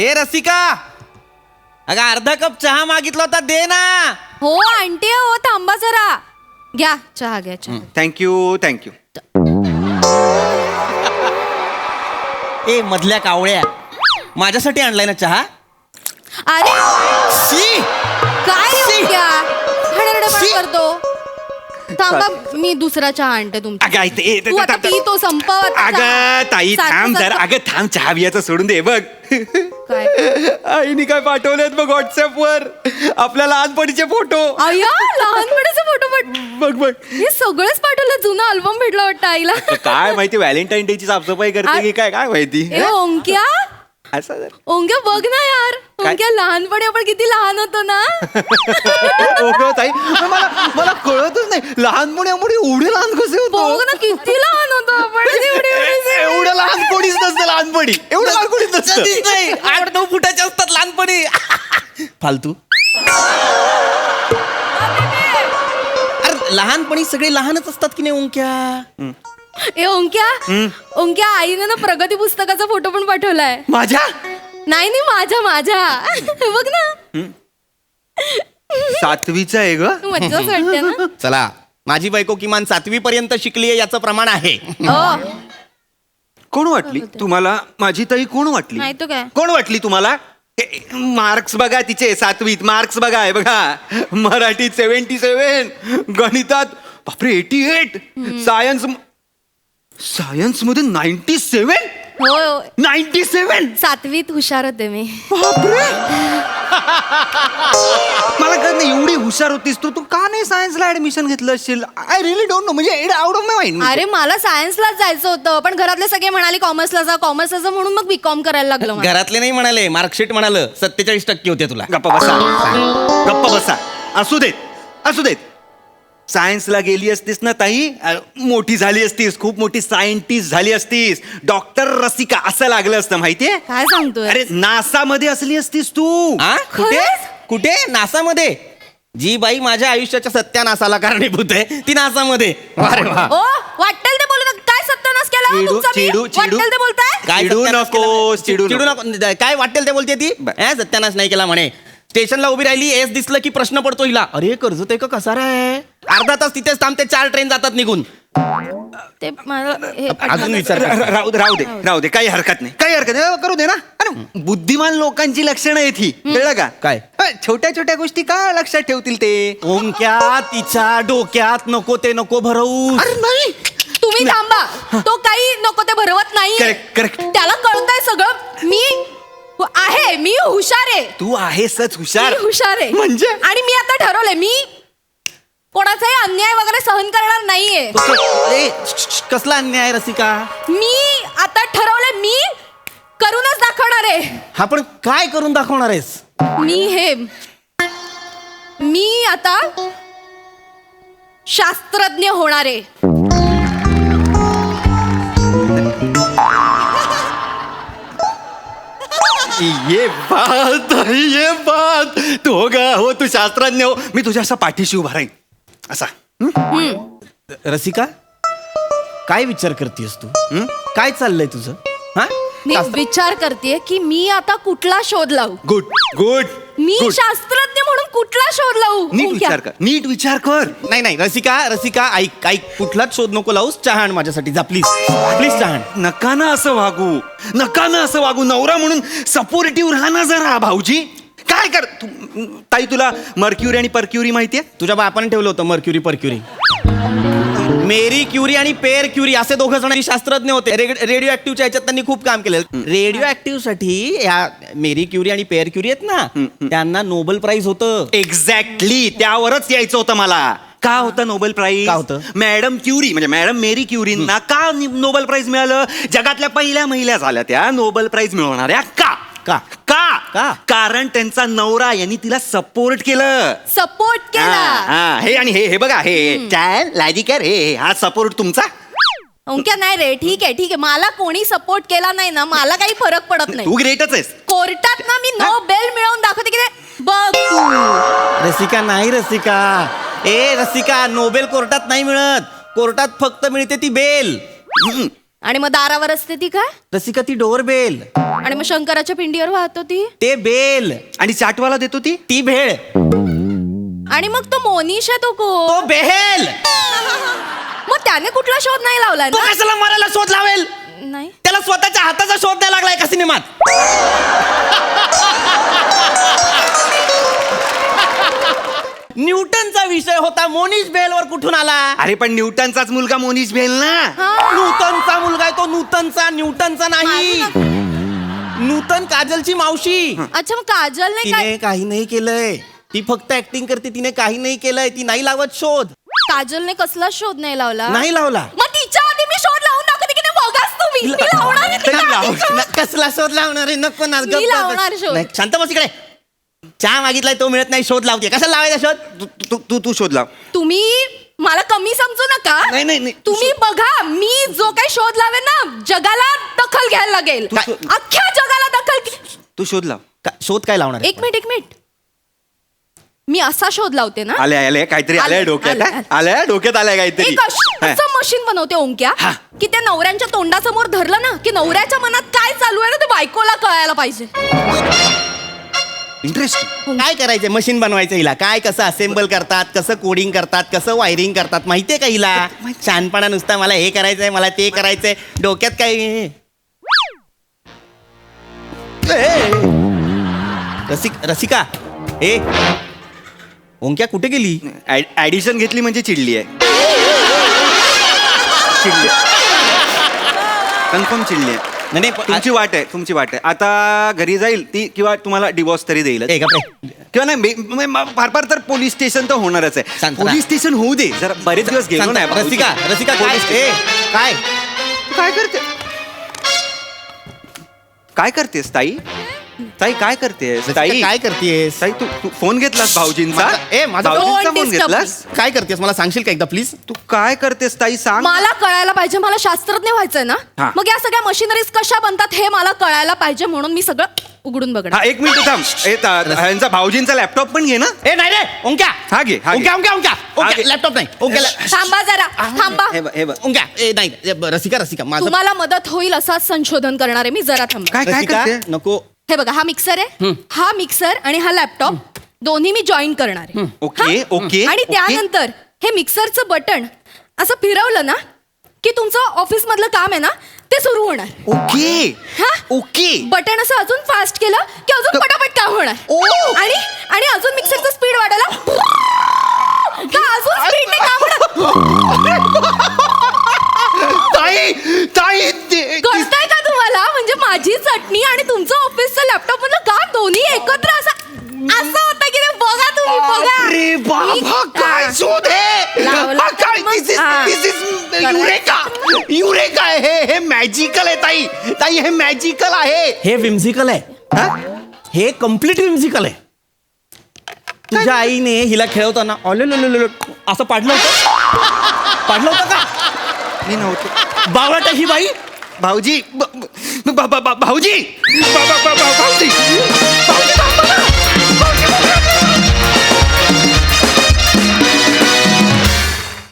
ए रसिका! अगं अर्धा कप चहा मागितला होता दे ना! हो आंटी हो थांबा जरा. घ्या चहा घ्या चहा. थँक्यू थँक्यू ए मधल्या कावळ्या माझ्यासाठी आणलाय ना चहा? अरे! शी काय शी. येऊन घ्या हडरडपण शी. करतो थांबा मी दुसरा चहा आणते तुमचा अगं आई ते- ते- तू आता ते- पी तो संपव आता अगं. ताई थांब जरा. अगं थांब चहा बियाचं सोडून दे बघ. काय? आईने काय पाठवलेत बघ व्हॉट्सअप वर आपल्या लहानपणीचे फोटो. अय्या लहानपणीचे फोटो बघ बघ. हे सगळंच पाठवलं जुना अल्बम भेटला वाटतं आईला. काय माहिती व्हॅलेंटाईन डे ची साफसफाई करते की काय काय माहिती? ए ओंक्या? असं जर. ओंक्या बघ ना यार. ओंक्या लहानपणी आपण किती लहान होतो ना? हो ताई. मला मला कळतच नाही. लहानपणी आपण एवढे लहान कसे बघ होतो ना किती लहान होतो आपण? एवढे एवढे एवढं. लहान कोणीच नसतं लहानपणी. एवढं लहान कोणीच नसतं. नाही आठ नऊ फुटाचे असतात लहानपणी. फालतू. अरे लहानपणी सगळे लहानच असतात की नाही ओंक्या? ए ओंक्या ओंक्या आईने ना प्रगती पुस्तकाचा फोटो पण पाठवलाय. माझ्या? नाही नाही माझ्या माझ्या. बघ ना. सातवीचा आहे ग. मज्जाच वाटते ना. चला माझी बायको किमान सातवी पर्यंत शिकली याचं प्रमाण आहे. ओ कोण वाटली? तुम्हाला माझी ताई कोण वाटली? नाही तो काय? कोण वाटली तुम्हाला? मार्क्स बघा तिचे सातवीत मार्क्स बघा आहे बघा. मराठीत सेव्हन्टी सेव्हन गणितात बापरे एटी एट. सायन्स सायन्समध्ये नाईन्टी सेव्हन होय होय. नाईन्टी सेव्हन सातवीत हुशार होते मी. बापरे! मला कळत नाही एवढी हुशार होतीस तू. तू का नाही सायन्सला ऍडमिशन घेतलं असेल? आय रिअली डोंट नो म्हणजे आउट ऑफ माय माइंड अरे मला सायन्सलाच जायचं होतं पण घरातले सगळे म्हणाले कॉमर्सला जा कॉमर्सला जा म्हणून मग बीकॉम करायला लागलं मला. घरातले नाही म्हणाले मार्कशीट म्हणाल सत्तेचाळीस टक्के होते तुला. गप्पा बसा. गप्पा बसा. असू देत. असू देत. सायन्सला गेली असतीस ना ताई? मोठी झाली असतीस खूप मोठी सायंटिस्ट झाली असतीस. डॉक्टर रसिका असं लागलं असतं माहितीये काय सांगतोय? अरे नासा मध्ये असली असतीस तू. हा कुठे? खरंच? कुठे? नासामध्ये. जी बाई माझ्या आयुष्याच्या सत्यानाशाला कारणीभूत आहे ती नासामध्ये. अरे वा. ओ वाटेल ते बोलू नका. काय सत्यानाश केला हो चिडू- तुमचा मी? चिडू- चिडू- वाटेल ते बोलताय? काय चिडू सत्यानाश नकोस, केला? चिडू नको. काय वाटेल ते बोलते ती. हे, सत्यानाश नाही केला म्हणे. स्टेशनला उभी राहिली एस दिसलं की प्रश्न पडतो हिला. अरे कर्ज ते का कसा रे अर्धा तास तिथेच थांबते चार ट्रेन जातात निघून. ते मला हे- अजून विचार र- कर. र- राहू दे राहू दे राहू दे. काही हरकत नाही. काही हरकत नाही. अ, करू दे ना. अरे बुद्धिमान लोकांची लक्षणं आहेत ही. कळलं का? काय? अ, छोट्या छोट्या गोष्टी का लक्षात ठेवतील ते? ओंक्या तिच्या डोक्यात नको ते नको भरवू अरे नाही. तुम्ही थांबा. तो काही नको ते भरवत नाही. Correct, correct. त्याला कळतंय सगळं. मी आहे मी हुशार आहे. तू आहेसच हुशार. मी हुशार आहे. म्हणजे? आणि मी आता ठरवलंय. मी कोणाचाही अन्याय वगैरे सहन करणार नाहीये. ए, श- श- कसला अन्याय रसिका? मी आता ठरवलंय मी करूनच दाखवणार आहे. हा पण काय करून दाखवणार आहेस? मी हे मी आता शास्त्रज्ञ होणार आहे. ये बात ये बात. तू हो गा हो तू शास्त्रज्ञ हो. मी तुझ्या असा पाठीशी उभा राहीन. असा. रसिका काय विचार करतेस तू? हं? काय चाललंय तुझं? हा? मी विचार करते की मी आता कुठला शोध लावू? गुड गुड मी गुड शास्त्रज्ञ म्हणून कुठला शोध लावू? नीट ओंक्या. विचार कर नीट विचार कर. नाही नाही रसिका रसिका ऐक ऐक. कुठलाच शोध नको लावूस. चहा आण माझ्यासाठी जा प्लीज प्लीज चहा आण. नका ना असं वागू. नका ना असं वागू. नवरा म्हणून सपोर्टिव्ह राहा ना जरा भाऊजी. काय कर तू ताई तुला मर्क्युरी आणि परक्युरी माहितीये तुझ्या बापाने ठेवलं होतं मर्क्युरी परक्युरी. मेरी क्युरी आणि पेर क्युरी असे दोघं जण शास्त्रज्ञ होते. रेडिओ ऍक्टिव्हच्या ह्याच्यात त्यांनी खूप काम केलं रेडिओ ऍक्टिव्हसाठी या मेरी क्युरी आणि पेर क्युरी आहेत ना त्यांना नोबेल प्राइज होतं. एक्झॅक्टली त्यावरच यायचं होतं मला. का होतं नोबेल प्राईज? का होतं? मॅडम क्युरी म्हणजे मॅडम मेरी क्युरींना का नोबेल प्राईज मिळालं? जगातल्या पहिल्या महिला झाल्या त्या नोबेल प्राईज मिळवणाऱ्या का? का? का? का? कारण त्यांचा नवरा यांनी तिला सपोर्ट केलं. सपोर्ट हा, केला. हा, हे. आणि हे हे बघा हे काय लाजिकर हे हे, हा सपोर्ट तुमचा? ओंक्या नाही रे ठीक आहे ठीक आहे. मला कोणी सपोर्ट केला नाही ना मला काही फरक पडत नाही. तू ग्रेटच आहेस. कोर्टात ना मी नो बेल मिळवून दाखवते की ते बघ तू. रसिका नाही रसिका. ए रसिका नोबेल कोर्टात नाही मिळत. कोर्टात फक्त मिळते ती बेल. हम्म. आणि मग दारावर असते ती काय? रसिका ती डोर बेल. आणि मग शंकराच्या पिंडीवर वाहतो ती? ते बेल. आणि चाटवाला देतो ती? ती भेळ. आणि मग तो मोनिश आहे तो को तो बेहेल. मग त्याने कुठला शोध नाही लावलाय तो ना? कशाला मरायला शोध लावेल? नाही. त्याला स्वतःच्या हाताचा शोध द्यायला लागलाय का सिनेमात. न्यूटनचा विषय होता मोनिश बेलवर कुठून आला? अरे पण न्यूटनचाच मुलगा मोनीश भेल ना. हा. नूतनचा मुलगा आहे तो नूतनचा न्यूटनचा नाही. नूतन काजलची मावशी. अच्छा मग काजल नाही काय तिने काही नाही केलंय. ती फक्त ऍक्टिंग करते तिने काही नाही केलंय. ती नाही लावत शोध. काजलने कसला शोध नाही लावला? नाही लावला. मग तिच्या आधी मी शोध लावून दाखवते की नाही बघाच तुम्ही. मी लावणार आहे तिच्या तरी आधी लाव. शोध. न- कसला शोध लावणार आहे? नको ना मी गप्प बस. लावणार शोध. नाही, शांत बस इकडे. चहा मागितलाय तो मिळत नाही शोध लावते. कशाला लावायचा शोध? तू तू तू तू शोध लाव. तुम्ही मला कमी समजू नका. नाही, नाही, नाही. तुम्ही बघा मी जो काही शोध लावेन ना जगाला दखल घ्यायला लागेल. तू शो- अख्ख्या जगाला दखल घे- तू शोध लाव. का- शोध काय लावणार आहे? एक मिनिट एक मिनिट. मी असा शोध लावते ना. आले आले काहीतरी आलंय आलंय, डोक्यात आलंय, हा? आलंय डोक्यात आलंय काहीतरी. एक अश- हा. असं मशीन बनवते ओंक्या हा. की त्या नवऱ्यांच्या तोंडासमोर धरलं ना की नवऱ्याच्या मनात काय चालू आहे ना ते बायकोला कळायला पाहिजे. इंटरेस्टिंग काय करायचंय? मशीन बनवायचं हिला. काय कसं असेंबल करतात? कसं कोडिंग करतात? कसं वायरिंग करतात? माहितीये का हिला? शहाणपणा नुसता मला हे करायचंय मला ते करायचंय. डोक्यात काय! रसिक रसिका ए ओंक्या कुठे गेली? ऍडिशन घेतली म्हणजे चिडली आहे. चिडली कन्फर्म चिडली आहे. नाही, नाही, पण- तुमची वाट आहे तुमची वाट आहे. आता घरी जाईल ती किंवा तुम्हाला डिवोर्स तरी देईल. ए, गप्प रे. किंवा नाही मे- मे- म- फार फार तर पोलीस स्टेशन तर होणारच आहे. पोलीस स्टेशन होऊ दे. जरा बरेच दिवस गेलो नाही रसिका रसिका काय? ए. काय? तू काय करते? काय करतेस ताई? ताई काय करतेस? रसिका, ताई. काय करतेस? ताई तू तू फोन घेतलास भाऊजींचा? माझा- ए, माझा- भाऊजींचा Don't फोन disturb घेतलास? काय करतेस? मला सांगशील का एकदा प्लीज तू काय करतेस ताई? सांग मला कळायला पाहिजे मला शास्त्रज्ञ व्हायचंय ना? हा. मग या सगळ्या मशिनरीज कशा बनतात हे मला कळायला पाहिजे म्हणून मी सगळं उघडून बघणार. हा एक मिनिट थांब. ए ता- ह्यांचा भाऊजींचा लॅपटॉप पण घे ना. ए नाही रे ओंक्या. हा घे, हा घे. ओंक्या ओंक्या ओंक्या. घे. लॅपटॉप नाही. ओंक्या लॅ- थांबा जरा थांबा. हे बघ, हे बघ. ओंक्या ए नाही ए, ब- रसिका रसिका माझं तुम्हाला मदत होईल असाच संशोधन करणार आहे मी जरा थांबा. काय काय रसिका? करते? नको. हे बघा हा मिक्सर आहे. हा मिक्सर आणि हा लॅपटॉप दोन्ही मी जॉईन करणार. आहे ओके, हा? ओके, आणि ओके. त्यानंतर हे मिक्सरचं बटन असं फिरवलं ना की तुमचं ऑफिस मधलं काम आहे ना ते सुरू होणार. ओके. हा? ओके. बटन असं अजून फास्ट केलं की अजून पटापट काम होणार. ओ! आणि आणि अजून मिक्सरचं स्पीड वाढायला का अजून स्पीडने काम होणार ताई ताई ते- कळतंय का तुम्हाला? म्हणजे माझी चटणी आणि तुमचं ऑफिसचं लॅपटॉप मधलं काम दोन्ही एकत्र असं असं होतं की ते बघा तुम्ही बघा. अरे बाबा काय हा. शोध लावला हा, काय तर मग- दिस इज हा. दिस इज युरेका युरेका आहे हे हे मॅजिकल आहे ताई. ताई हे मॅजिकल आहे. हे विम्झिकल आहे. हा? हे कंप्लीट विम्झिकल आहे. तुझ्या आईने हिला खेळवताना ऑले असं पाडलं होतं? पाडलं होतं का? मी नव्हतो. बावळट ही बाई? भाऊजी ब- ब- ब- ब- ब- भाऊजी! ब- ब- ब- ब- भाऊजी!